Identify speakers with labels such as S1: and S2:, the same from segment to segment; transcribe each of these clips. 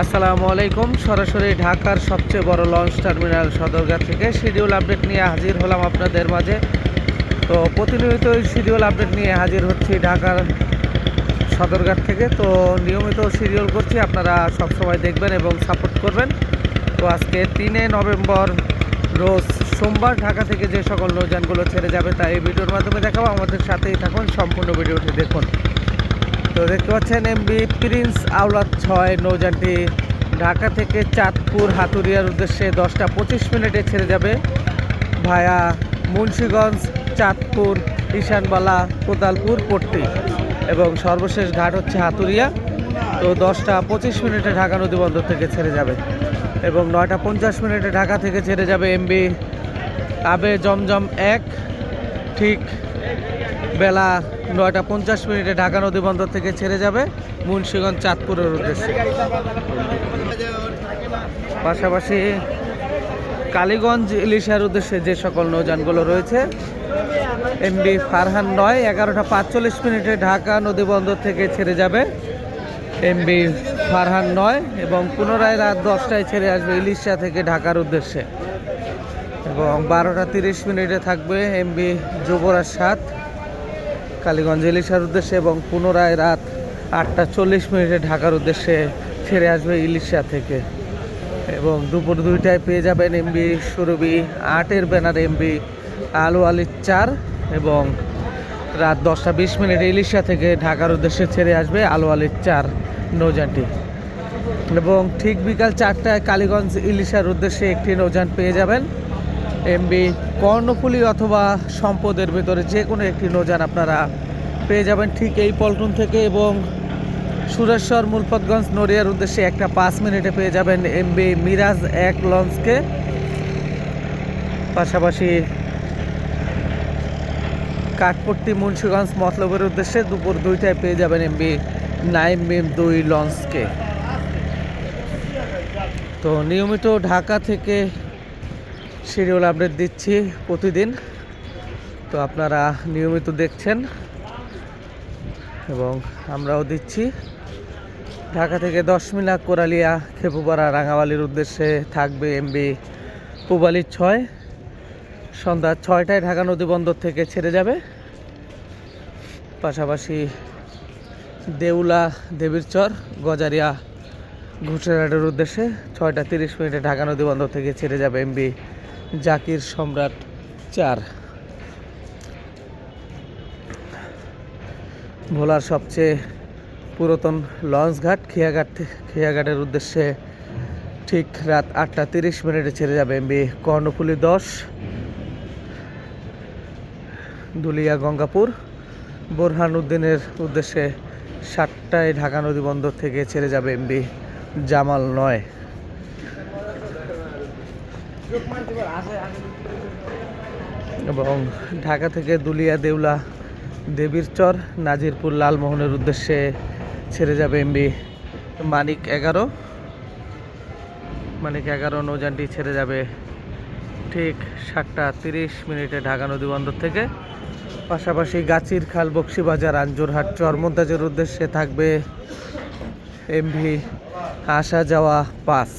S1: আসসালামু আলাইকুম। সরাসরি ঢাকার সবচেয়ে বড় লঞ্চ টার্মিনাল সদরঘাট থেকে শিডিউল আপডেট নিয়ে হাজির হলাম আপনাদের মাঝে। তো প্রতিনিয়ত শিডিউল আপডেট নিয়ে হাজির হচ্ছি ঢাকার সদরঘাট থেকে। তো নিয়মিত শিডিউল করছি, আপনারা সবসময় দেখবেন এবং সাপোর্ট করবেন। তো আজকে তিনে নভেম্বর রোজ সোমবার ঢাকা থেকে যে সকল নৌযানগুলো ছেড়ে যাবে তা এই ভিডিওর মাধ্যমে দেখাবো। আমাদের সাথেই থাকুন, সম্পূর্ণ ভিডিওটি দেখুন। তো দেখতে পাচ্ছেন এমবি প্রিন্স আওলাদ ছয়, নৌযানটি ঢাকা থেকে চাঁদপুর হাতুরিয়ার উদ্দেশ্যে দশটা পঁচিশ মিনিটে ছেড়ে যাবে ভায়া মুন্সীগঞ্জ, চাঁদপুর, ঈশানবালা, কোদালপুর, পট্টি। এবং সর্বশেষ ঘাট হচ্ছে হাতুরিয়া তো দশটা পঁচিশ মিনিটে ঢাকা নদীবন্দর থেকে ছেড়ে যাবে। এবং নয়টা পঞ্চাশ মিনিটে ঢাকা থেকে ছেড়ে যাবে এমবি আবে জমজম এক, ঠিক বেলা নয়টা পঞ্চাশ মিনিটে ঢাকা নদী বন্দর থেকে ছেড়ে যাবে মুন্সীগঞ্জ চাঁদপুরের উদ্দেশ্যে। পাশাপাশি কালীগঞ্জ, ইলিশার উদ্দেশ্যে যে সকল নৌযানগুলো রয়েছে এমবি ফারহান নয়, এগারোটা পাঁচচল্লিশ মিনিটে ঢাকা নদী বন্দর থেকে ছেড়ে যাবে এমবি ফারহান নয় এবং পুনরায় রাত দশটায় ছেড়ে আসবে ইলিশা থেকে ঢাকার উদ্দেশ্যে। এবং বারোটা তিরিশ মিনিটে থাকবে এমবি যুবরাজ সাত। কালীগঞ্জ ইলিশার উদ্দেশ্যে এবং পুনরায় রাত আটটা চল্লিশ মিনিটে ঢাকার উদ্দেশ্যে ছেড়ে আসবে ইলিশা থেকে। এবং দুপুর দুইটায় পেয়ে যাবেন এমবি সুরভি, আটের ব্যানার এমবি আলু আলির চার এবং রাত দশটা বিশ মিনিটে ইলিশা থেকে ঢাকার উদ্দেশ্যে ছেড়ে আসবে আলু আলির চার নৌযানটি। এবং ঠিক বিকাল চারটায় কালীগঞ্জ ইলিশার উদ্দেশ্যে একটি নৌযান পেয়ে যাবেন। এমবি কর্ণফুলি অথবা সম্পদের ভেতরে যে কোনো একটি নৌযান আপনারা পেয়ে যাবেন ঠিক এই পল্টন থেকে এবং সুরেশ্বর মুলপতগঞ্জ নড়িয়ার উদ্দেশ্যে একটা পাঁচ মিনিটে পেয়ে যাবেন এমবি মিরাজ এক লঞ্চকে। পাশাপাশি কাঠপট্টি মুন্সীগঞ্জ মতলবের উদ্দেশ্যে দুপুর দুইটায় পেয়ে যাবেন এমবি নাইম মিম দুই লঞ্চকে। তো নিয়মিত ঢাকা থেকে শিডিউল আপডেট দিচ্ছি প্রতিদিন। তো আপনারা নিয়মিত দেখছেন এবং আমরাও দিচ্ছি। ঢাকা থেকে দশ মিনা কোরালিয়া খেপুপাড়া রাঙাবালির উদ্দেশ্যে থাকবে এমবি পুবালি ছয়। সন্ধ্যা ছয়টায় ঢাকা নদী বন্দর থেকে ছেড়ে যাবে। পাশাপাশি দেউলা, দেবীরচর, গজারিয়া, ঘুষেরহাটের উদ্দেশ্যে ছয়টা তিরিশ মিনিটে ঢাকা নদী বন্দর থেকে ছেড়ে যাবে এমবি জাকির সম্রাট চার। ভোলার সবচেয়ে পুরাতন লঞ্চ ঘাট, খেয়াঘাট, খেয়াঘাটের উদ্দেশ্যে ঠিক রাত আটটা তিরিশ মিনিটে ছেড়ে যাবে এমবি কর্ণফুলি দশ, দুলিয়া গঙ্গাপুর। বোরহান উদ্দিনের উদ্দেশ্যে সাতটায় ঢাকা নদী বন্দর থেকে ছেড়ে যাবে এমবি জামাল নয়। এবং ঢাকা থেকে দুলিয়া, দেউলা, দেবীরচর, নাজিরপুর, লালমোহনের উদ্দেশ্যে ছেড়ে যাবে এমবি মানিক এগারো। মানিক এগারো নৌযানটি ছেড়ে যাবে ঠিক সাতটা তিরিশ মিনিটে ঢাকা নদী বন্দর থেকে। পাশাপাশি গাছির খাল, বক্সিবাজার, আঞ্জুরহাট, চরমন্তাজের উদ্দেশ্যে থাকবে এমভি আসা যাওয়া পাস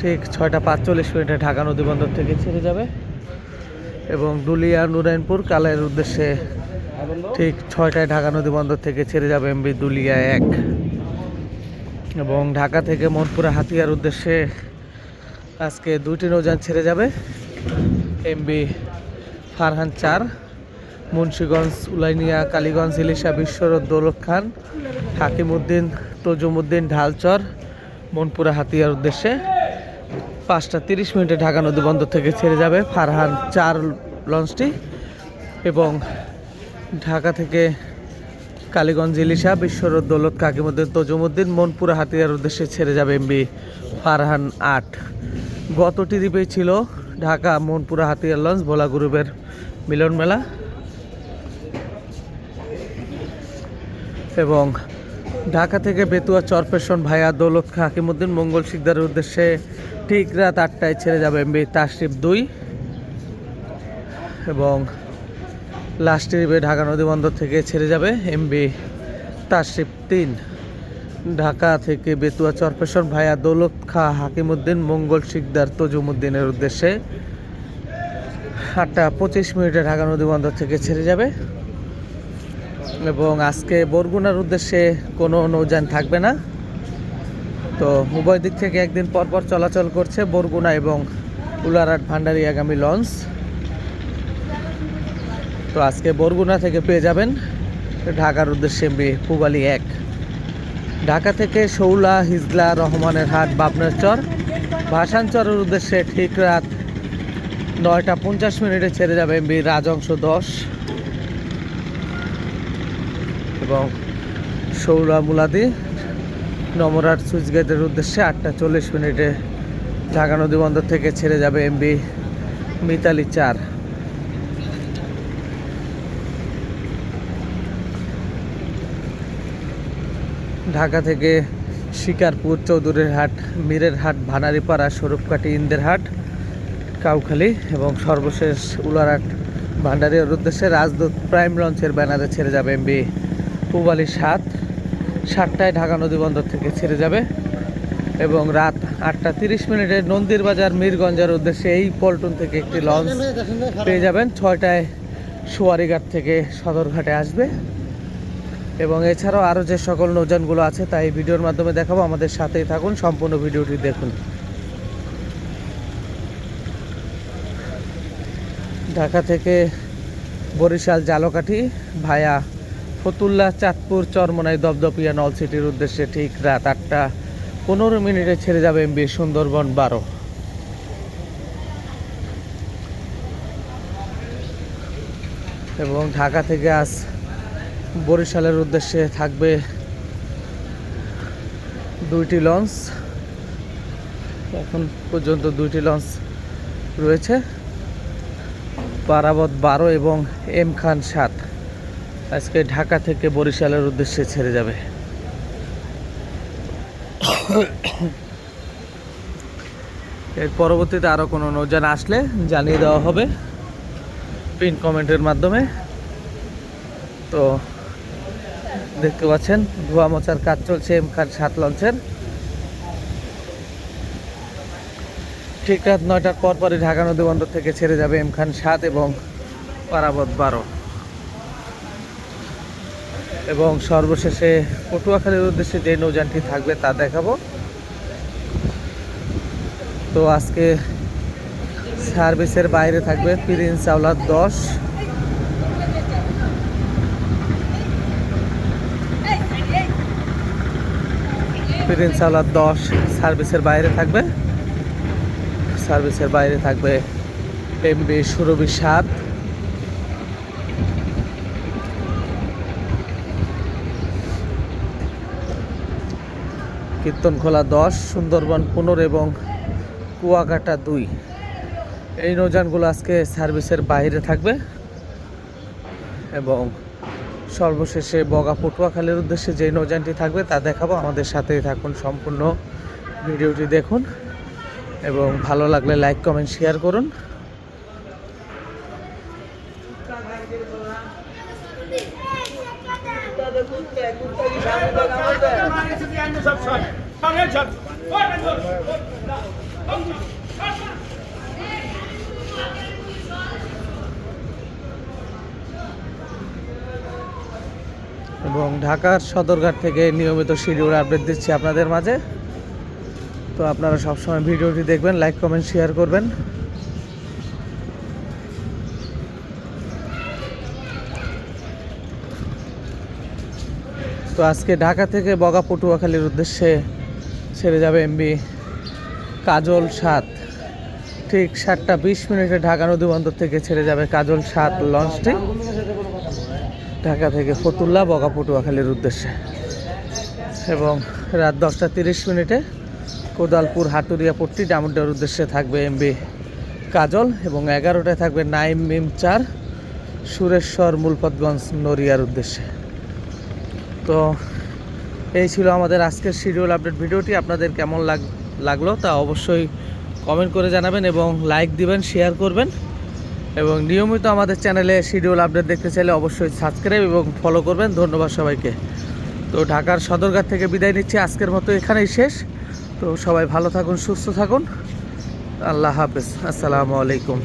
S1: ঠিক ছয়টা পাঁচচল্লিশ মিনিটে ঢাকা নদী বন্দর থেকে ছেড়ে যাবে। এবং দুলিয়া নুরাইনপুর কালের উদ্দেশ্যে ঠিক ছয়টায় ঢাকা নদী বন্দর থেকে ছেড়ে যাবে এমবি দুলিয়া এক। এবং ঢাকা থেকে মনপুরা হাতিয়ার উদ্দেশ্যে আজকে দুইটি নৌযান ছেড়ে যাবে। এমবি ফারহান চার, মুন্সীগঞ্জ, উলাইনিয়া, কালীগঞ্জ, ইলিশা বিশ্বরথ দৌলত খান, হাকিমউদ্দিন তজুমুদ্দিন ঢালচর, মনপুরা হাতিয়ার উদ্দেশ্যে পাঁচটা তিরিশ মিনিটে ঢাকা নদী বন্দর থেকে ছেড়ে যাবে ফারহান চার লঞ্চটি এবং ঢাকা থেকে কালীগঞ্জ, ইলিশা বিশ্বরথ দৌলত, কাকিমুদ্দিন, তজুমুদ্দিন, মনপুরা, হাতিয়ার উদ্দেশ্যে ছেড়ে যাবে এমবি ফারহান আট। গত টিরিপেই ছিল ঢাকা, মনপুরা, হাতিয়ার লঞ্চ, ভোলা গ্রুপের মিলন মেলা এবং ঢাকা থেকে বেতুয়া চরপেশন ভাইয়া দৌলত খা হাকিমুদ্দিন মঙ্গল শিকদারের উদ্দেশ্যে ঠিক রাত আটটায় ছেড়ে যাবে এমবি তাশরিফ দুই। এবং লাস্ট ট্রিপে ঢাকা নদী বন্দর থেকে ছেড়ে যাবে এমবি তাশরিফ তিন। ঢাকা থেকে বেতুয়া চরপেশন ভাইয়া দৌলত খা হাকিমুদ্দিন মঙ্গল শিকদার তজুমুদ্দিনের উদ্দেশ্যে আটটা পঁচিশ মিনিটে ঢাকা নদী বন্দর থেকে ছেড়ে যাবে। এবং আজকে বরগুনার উদ্দেশ্যে কোনো নৌযান থাকবে না। তো উভয় দিক থেকে একদিন পর পর চলাচল করছে বরগুনা এবং উলারহাট ভান্ডারি আগামী লঞ্চ। তো আজকে বরগুনা থেকে পেয়ে যাবেন ঢাকার উদ্দেশ্যে পুবালি এক। ঢাকা থেকে শৌলা, হিজলা, রহমানের হাট, বাবনার চর। ভাসানচরের উদ্দেশ্যে ঠিক রাত নয়টা পঞ্চাশ মিনিটে ছেড়ে যাবে এমবি রাজংশ দশ। এবং শৌলা মুলাদি নমরাট সুইচ গেটের উদ্দেশ্যে আটটা চল্লিশ মিনিটে ঢাকা নদী বন্দর থেকে ছেড়ে যাবে এমবি মিতালি চার। ঢাকা থেকে শিকারপুর চৌধুরীর হাট, মীরের হাট, ভানারিপাড়া, স্বরূপকাঠি, ইন্দের হাট, কাউখালী এবং সর্বশেষ উলারহাট ভান্ডারিয়ার উদ্দেশ্যে রাজদূত প্রাইম লঞ্চের ব্যানারে ছেড়ে যাবে এমবি পুবালি সাত, সাতটায় ঢাকা নদী বন্দর থেকে ছেড়ে যাবে এবং রাত আটটা তিরিশ মিনিটে নন্দীর বাজার মীরগঞ্জের উদ্দেশ্যে এই পল্টন থেকে একটি লঞ্চ পেয়ে যাবেন। ছয়টায় সুয়ারিঘাট থেকে সদরঘাটে আসবে। এবং এছাড়াও আরও যে সকল নৌযানগুলো আছে তাই ভিডিওর মাধ্যমে দেখাবো। আমাদের সাথেই থাকুন, সম্পূর্ণ ভিডিওটি দেখুন। ঢাকা থেকে বরিশাল জালকাঠি ভায়া ফতুল্লা, চাঁদপুর, চরমনাই, দপদপিয়া, নল সিটির উদ্দেশ্যে ঠিক রাত আটটা পনেরো মিনিটে ছেড়ে যাবে এমবি সুন্দরবন বারো। এবং ঢাকা থেকে আজ বরিশালের উদ্দেশ্যে থাকবে দুইটি লঞ্চ। এখন পর্যন্ত দুইটি লঞ্চ রয়েছে। পারাবত বারো এবং এম খান সাত। আজকে ঢাকা থেকে বরিশালের উদ্দেশ্যে ছেড়ে যাবে। এর পরবর্তীতে আরও কোনো নৌযান আসলে জানিয়ে দেওয়া হবে পিন কমেন্টের মাধ্যমে। তো দেখতে পাচ্ছেন ধোয়া মোচার কাজ চলছে, এম খান সাত লঞ্চের। ঠিক রাত নয়টার পর পরই ঢাকা নদী বন্দর থেকে ছেড়ে যাবে এম খান সাত এবং পারাবত বারো। এবং সর্বশেষে পটুয়াখালীর উদ্দেশ্যে যে নৌযানটি থাকবে তা দেখাবো। তো আজকে সার্ভিসের বাইরে থাকবে প্রিন্স আওলাদ দশ। প্রিন্স আওলাদ দশ সার্ভিসের বাইরে থাকবে। সার্ভিসের বাইরে থাকবে এমবি সুরভি সাত। কীর্তনখোলা দশ, সুন্দরবন পনেরো এবং কুয়াকাটা দুই। এই নৌযানগুলো আজকে সার্ভিসের বাইরে থাকবে এবং সর্বশেষে বগা পটুয়াখালীর উদ্দেশ্যে যে নৌযানটি থাকবে তা দেখাবো। আমাদের সাথেই থাকুন, সম্পূর্ণ ভিডিওটি দেখুন এবং ভালো লাগলে লাইক কমেন্ট শেয়ার করুন। এবং ঢাকার সদরঘাট থেকে নিয়মিত শিডিউল আপডেট দিচ্ছি আপনাদের মাঝে। তো আপনারা সবসময় ভিডিওটি দেখবেন লাইক কমেন্ট শেয়ার করবেন। তো আজকে ঢাকা থেকে বগা পটুয়াখালীর উদ্দেশ্যে ছেড়ে যাবে এমবি কাজল সাত। ঠিক সাতটা বিশ মিনিটে ঢাকা নদী বন্দর থেকে ছেড়ে যাবে কাজল সাত লঞ্চটি। ঢাকা থেকে ফতুল্লা, বগা পটুয়াখালীর উদ্দেশ্যে। এবং রাত দশটা তিরিশ মিনিটে কোদালপুর হাটুরিয়া পট্টি ডামুড্ডার উদ্দেশ্যে থাকবে এমবি কাজল এবং এগারোটায় থাকবে নাইম মিম চার সুরেশ্বর মূলপতগঞ্জ নড়িয়ার উদ্দেশ্যে। তো এই ছিল আমাদের আজকের শিডিউল আপডেট ভিডিওটি। আপনাদের কেমন লাগ লাগল তা অবশ্যই কমেন্ট করে জানাবেন এবং লাইক দিবেন শেয়ার করবেন। এবং নিয়মিত আমাদের চ্যানেলে শিডিউল আপডেট দেখতে চাইলে অবশ্যই সাবস্ক্রাইব এবং ফলো করবেন। ধন্যবাদ সবাইকে। তো ঢাকার সদরঘাট থেকে বিদায় নিচ্ছি। আজকের মতো এখানেই শেষ। তো সবাই ভালো থাকুন, সুস্থ থাকুন। আল্লাহ হাফেজ। আসসালামু আলাইকুম।